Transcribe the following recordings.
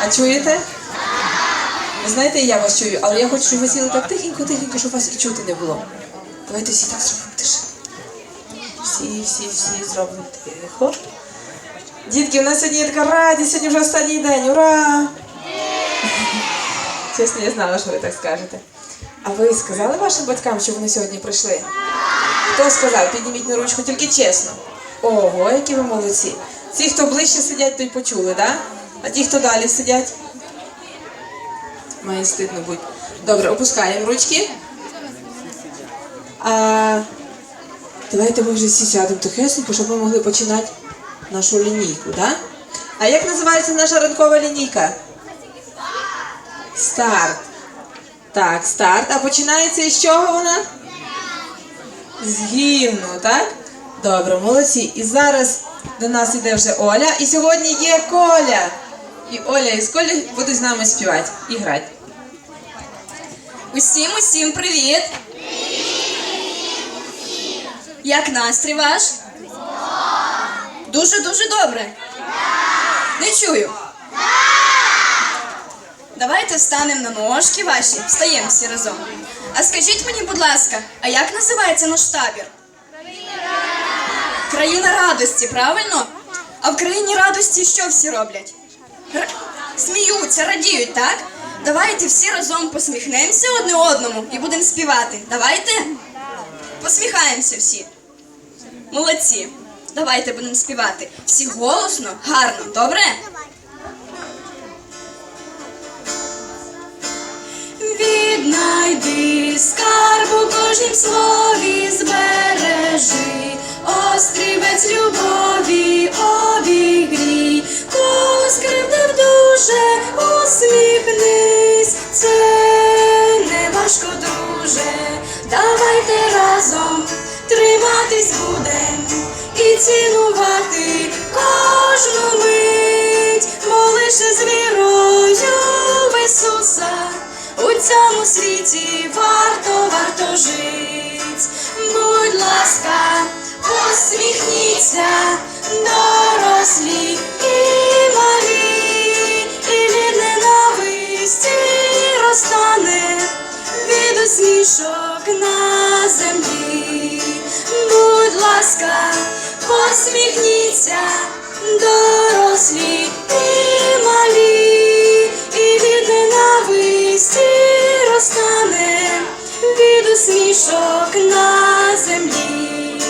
А чуєте? Знаєте, я вас чую, але я хочу, щоб ви сіли так тихенько, тихенько, щоб вас і чути не було. Давайте всі так зробимо тише. Всі, всі, всі зробимо тихо. Дітки, у нас сьогодні є така радість, сьогодні вже останній день. Ура! Чесно, я знала, що ви так скажете. А ви сказали вашим батькам, що вони сьогодні прийшли? Хто сказав? Підніміть на ручку, тільки чесно. Ого, які ви молодці. Ті, хто ближче сидять, то й почули, да? А ті, хто далі сидять? Має стидно бути. Добре, опускаємо ручки. А, давайте ми вже всі сядемо тихесенько, щоб ми могли починати нашу лінійку, да? А як називається наша ранкова лінійка? Старт. Так, старт. А починається із чого вона? З гімну, так? Добре, молодці. І зараз до нас іде вже Оля. І сьогодні є Коля. І Оля і Колі будуть з нами співати і грати. Усім усім привіт! Як настрій ваш? Дуже дуже добре. Не чую. Давайте встанемо на ножки ваші, встаємо всі разом. А скажіть мені, будь ласка, а як називається наш табір? Країна радості, правильно? А в країні радості що всі роблять? Сміються, радіють, так? Давайте всі разом посміхнемося одне одному і будемо співати. Давайте? Посміхаємося всі. Молодці. Давайте будемо співати. Всі голосно, гарно, добре? Віднайди скарб у триматись будем і цінувати кожну мить, бо лише з вірою в Ісуса. У цьому світі варто, варто жить. Будь ласка, посміхніться, посміхніться, дорослі і малі, і від ненависті розтане від усмішок на землі.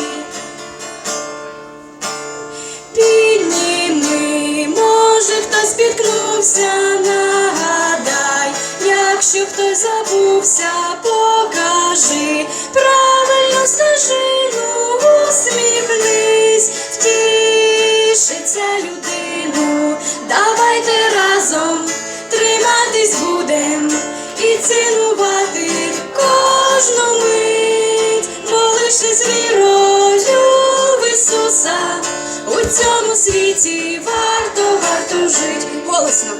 Підніми, може хтось спіткнувся, нагадай, якщо хтось забувся, покажи правильну стежину, світі варто, варто жить голосно.